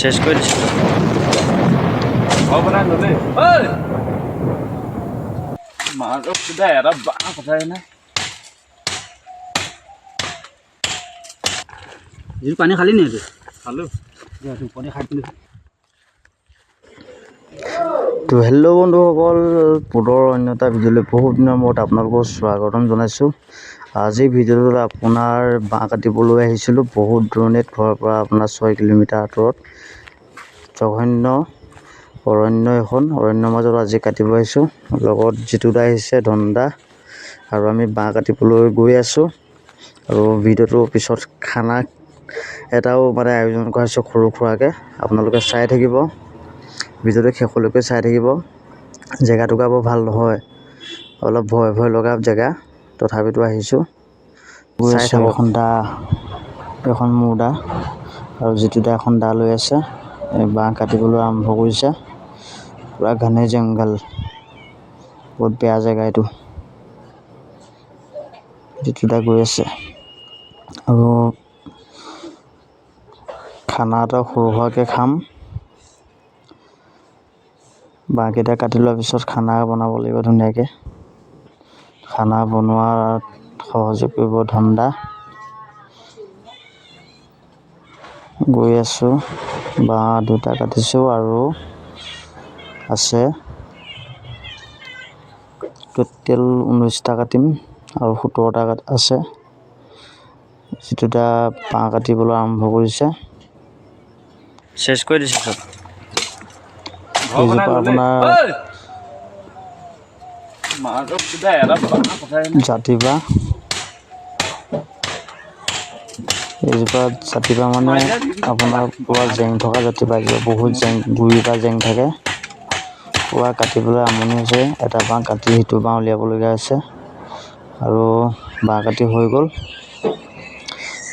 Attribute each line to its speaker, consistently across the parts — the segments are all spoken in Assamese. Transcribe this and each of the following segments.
Speaker 1: শেষ
Speaker 2: করেছি পানি খালি নি
Speaker 3: খালো।
Speaker 2: পানি খাই
Speaker 1: তো হেল্ল' বন্ধুসকল পুনৰ অন্য এটা ভিডিঅ'লৈ বহুত দিনৰ মূৰত আপোনালোকক স্বাগতম জনাইছোঁ। আজি ভিডিঅ'টোত আপোনাৰ বাঁহ কাটিবলৈ আহিছিলোঁ। বহুত দূৰণিত ঘৰৰ পৰা আপোনাৰ ছয় কিলোমিটাৰ আঁতৰত। জঘন্য অৰণ্য এখন। অৰণ্যৰ মাজত আজি কাটিব আহিছোঁ। লগত জিতু দা আহিছে ধনদা। আৰু আমি বাঁহ কাটিবলৈ গৈ আছোঁ। আৰু ভিডিঅ'টোৰ পিছত খানা এটাও মানে আয়োজন কৰিছোঁ সৰু সুৰাকৈ। আপোনালোকে চাই থাকিব। ভিডিঅ'টো শেষলৈকে চাই থাকিব। জেগা টুকুৰা বৰ ভাল নহয়। অলপ ভয় ভয় লগা জেগা। তথাপিতো আহিছোঁ। চাই থাকক এখন দা এখন মোৰ দা আৰু যিটো দা এখন দা লৈ আছে বাঁহ কাটিবলৈ আৰম্ভ কৰিছে। পূৰা ঘানে জংঘল বহুত বেয়া জেগা এইটো। যিটো দা গৈ আছে। আৰু খানা এটা সৰু সুৰাকৈ খাম। বাঁহকেইটা কাটি লোৱাৰ পিছত খানা বনাব লাগিব ধুনীয়াকৈ। খানা বনোৱাত সহযোগ কৰিব ধন্দা। গৈ আছোঁ বাঁহ দুটা কাটিছোঁ আৰু আছে। টোটেল ঊনৈছটা কাটিম আৰু সোতৰটা কাট আছে। যিটোটা বাঁহ কাটিবলৈ আৰম্ভ কৰিছে। শেষ কৰি দিছে চব। এইজোপা আপোনাৰ জাতিবাঁহ এইজোপা জাতিবাঁহ মানে আপোনাৰ পূৰা জেং থকা এইজোপা বহুত জেং গুৰি বা জেং থাকে। পূৰা কাটিবলৈ আমনি হৈছে, এটা বাঁহ কাটি সিটো বাঁহ উলিয়াবলগীয়া হৈছে। আৰু বাঁহ কাটি হৈ গ'ল।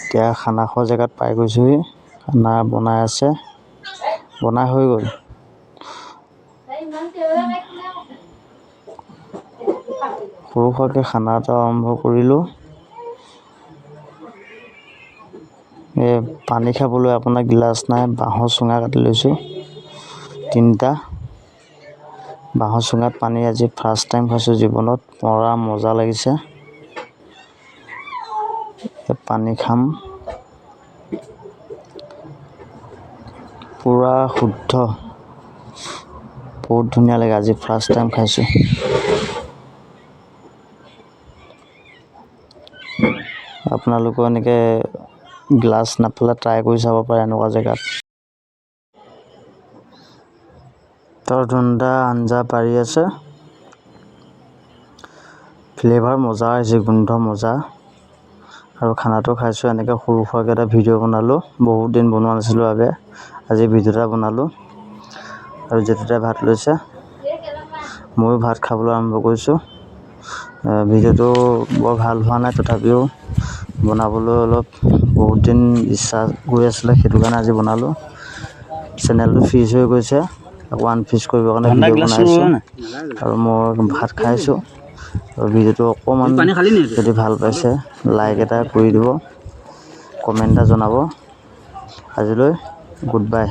Speaker 1: এতিয়া খানা খোৱা জেগাত পাই গৈছোঁহি। খানা বনাই আছে। বনাই হৈ গ'ল। সৰু সুৰাকৈ খানা এটা আৰম্ভ কৰিলোঁ। এই পানী খাবলৈ আপোনাৰ গিলাচ নাই বাঁহৰ চুঙা কাটি লৈছোঁ তিনিটা। বাঁহৰ চুঙাত পানী আজি ফাৰ্ষ্ট টাইম খাইছোঁ জীৱনত মৰা মজা লাগিছে। পানী খাম। পূৰা শুদ্ধ। বহুত ধুনীয়া লাগে আজি ফাৰ্ষ্ট টাইম খাইছোঁ। আপোনালোকেও এনেকৈ গ্লাছ নাপালে ট্ৰাই কৰি চাব পাৰে এনেকুৱা জেগাত। তাৰ ধুন্দা আঞ্জা পাৰি আছে। ফ্লেভাৰ মজা আহিছে গোন্ধ মজা। আৰু খানাটো খাইছোঁ, এনেকৈ সৰু সুৰাকৈ এটা ভিডিঅ' বনালোঁ। বহুত দিন বনোৱা নাছিলোঁ বাবে, আজি ভিডিঅ' এটা বনালোঁ। আৰু যিটোতে ভাত লৈছে। ময়ো ভাত খাবলৈ আৰম্ভ কৰিছোঁ। ভিডিঅ'টো বৰ ভালো হোৱা নাই, তথাপিও বনাবলৈ অলপ বহুত দিন ইচ্ছা গৈ আছিলে সেইটো কাৰণে আজি বনালোঁ। চেনেলটো ফিজ হৈ গৈছে আকৌ আনফিজ কৰিবৰ কাৰণে ভিডিঅ' বনাইছোঁ। আৰু মই ভাত খাইছোঁ। আৰু ভিডিঅ'টো অকণমান যদি ভাল পাইছে লাইক এটা কৰি দিব কমেণ্ট এটা জনাব। আজিলৈ গুড বাই